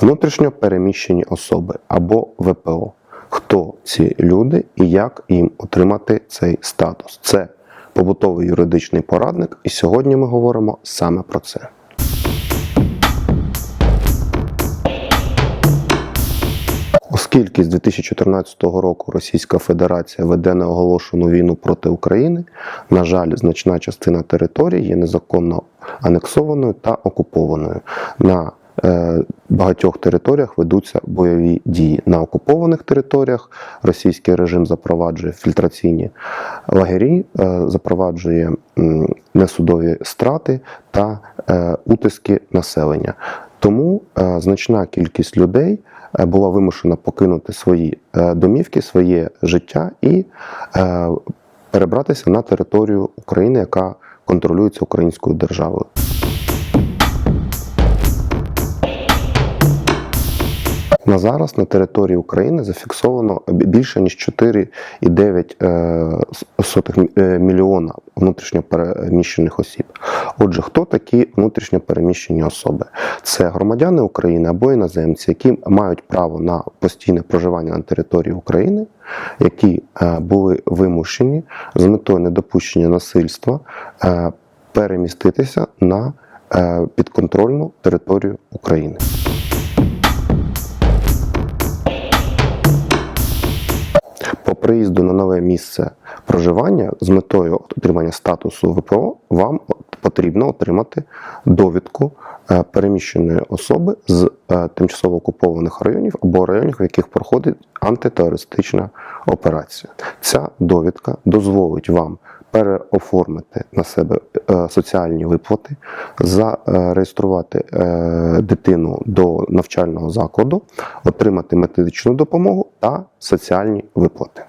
Внутрішньо переміщені особи або ВПО. Хто ці люди і як їм отримати цей статус? Це побутовий юридичний порадник, і сьогодні ми говоримо саме про це. Оскільки з 2014 року Російська Федерація веде неоголошену війну проти України, на жаль, значна частина території є незаконно анексованою та окупованою. На багатьох територіях ведуться бойові дії. На окупованих територіях російський режим запроваджує фільтраційні лагері, е, запроваджує несудові страти та е, утиски населення. Тому е, значна кількість людей е, була вимушена покинути свої е, домівки, своє життя і е, перебратися на територію України, яка контролюється українською державою. На зараз на території України зафіксовано більше ніж 4,9 е, е, мільйона внутрішньо переміщених осіб. Отже, хто такі внутрішньо переміщені особи? Це громадяни України або іноземці, які мають право на постійне проживання на території України, які е, були вимушені з метою недопущення насильства переміститися на підконтрольну територію України. Приїзду на нове місце проживання з метою отримання статусу ВПО вам потрібно отримати довідку е, переміщеної особи з е, тимчасово окупованих районів або районів, в яких проходить антитерористична операція. Ця довідка дозволить вам переоформити на себе е, соціальні виплати, зареєструвати дитину до навчального закладу, отримати методичну допомогу та соціальні виплати.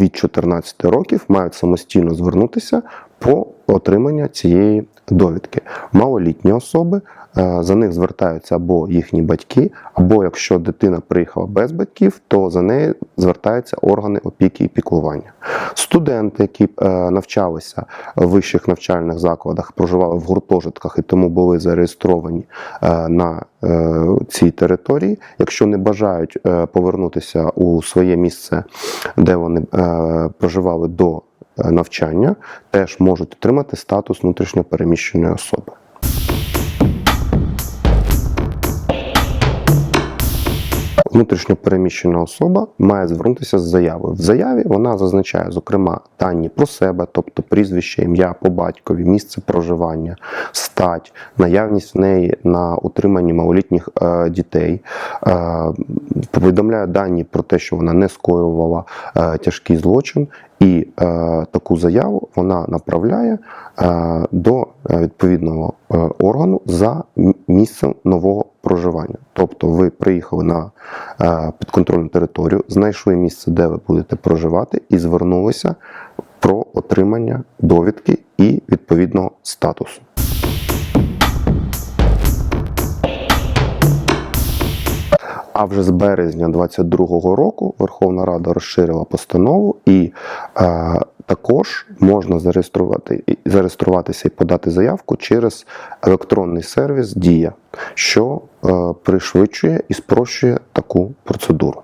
Від 14 років мають самостійно звернутися по отримання цієї довідки. Малолітні особи е, за них звертаються або їхні батьки, або якщо дитина приїхала без батьків, то за нею звертаються органи опіки і піклування. Студенти, які е, навчалися в вищих навчальних закладах, проживали в гуртожитках і тому були зареєстровані е, на цій території, якщо не бажають повернутися у своє місце, де вони проживали до навчання, теж можуть отримати статус внутрішньо переміщеної особи. Внутрішньо переміщена особа має звернутися з заявою. В заяві вона зазначає, зокрема, дані про себе, тобто прізвище, ім'я по батькові, місце проживання, стать, наявність в неї на утриманні малолітніх е, дітей, е, повідомляє дані про те, що вона не скоювала е, тяжкий злочин, і е, таку заяву вона направляє е, до е, відповідного е, органу за місцем нового проживання. Тобто ви приїхали на е, підконтрольну територію, знайшли місце, де ви будете проживати, і звернулися про отримання довідки і відповідного статусу. А вже з березня 2022 року Верховна Рада розширила постанову, і е, також можна зареєструвати зареєструватися і подати заявку через електронний сервіс Дія, що е, пришвидшує і спрощує таку процедуру.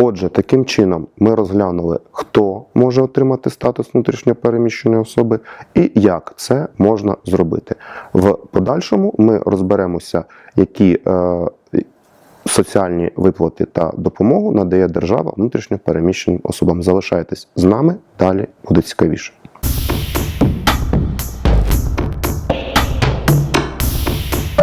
Отже, таким чином ми розглянули, хто може отримати статус внутрішньо переміщеної особи і як це можна зробити. В подальшому ми розберемося, які е, соціальні виплати та допомогу надає держава внутрішньо переміщеним особам. Залишайтесь з нами, далі буде цікавіше.